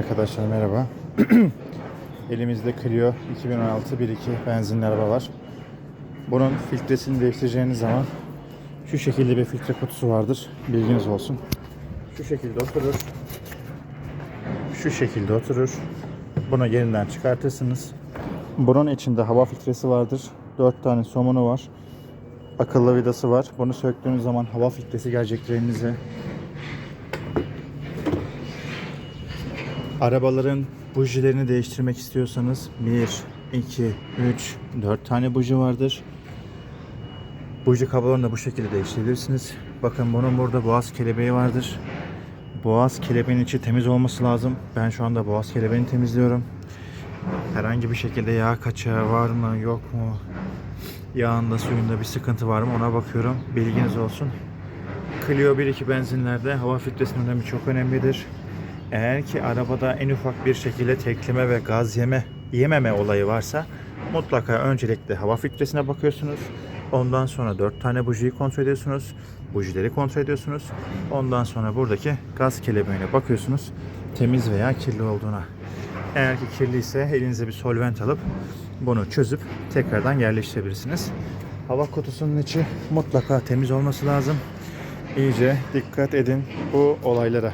Arkadaşlar merhaba. Elimizde Clio 2016 1.2 benzinli araba var. Bunun filtresini değiştireceğiniz zaman şu şekilde bir filtre kutusu vardır. Bilginiz olsun. Şu şekilde oturur. Şu şekilde oturur. Bunu yerinden çıkartırsınız. Bunun içinde hava filtresi vardır. 4 tane somunu var. Akıllı vidası var. Bunu söktüğünüz zaman hava filtresi gelecektir elinize. Arabaların bujilerini değiştirmek istiyorsanız 1, 2, 3, 4 tane buji vardır. Buji kablolarını da bu şekilde değiştirebilirsiniz. Bakın bunun burada boğaz kelebeği vardır. Boğaz kelebeğin içi temiz olması lazım. Ben şu anda boğaz kelebeğini temizliyorum. Herhangi bir şekilde yağ kaçağı var mı yok mu? Yağında suyunda bir sıkıntı var mı ona bakıyorum. Bilginiz olsun. Clio 1.2 benzinlerde hava filtresinin önemi çok önemlidir. Eğer ki arabada en ufak bir şekilde tekleme ve gaz yeme yememe olayı varsa mutlaka öncelikle hava filtresine bakıyorsunuz. Ondan sonra 4 tane bujiyi kontrol ediyorsunuz. Bujileri kontrol ediyorsunuz. Ondan sonra buradaki gaz kelebeğine bakıyorsunuz. Temiz veya kirli olduğuna. Eğer ki kirliyse elinize bir solvent alıp bunu çözüp tekrardan yerleştirebilirsiniz. Hava kutusunun içi mutlaka temiz olması lazım. İyice dikkat edin bu olaylara.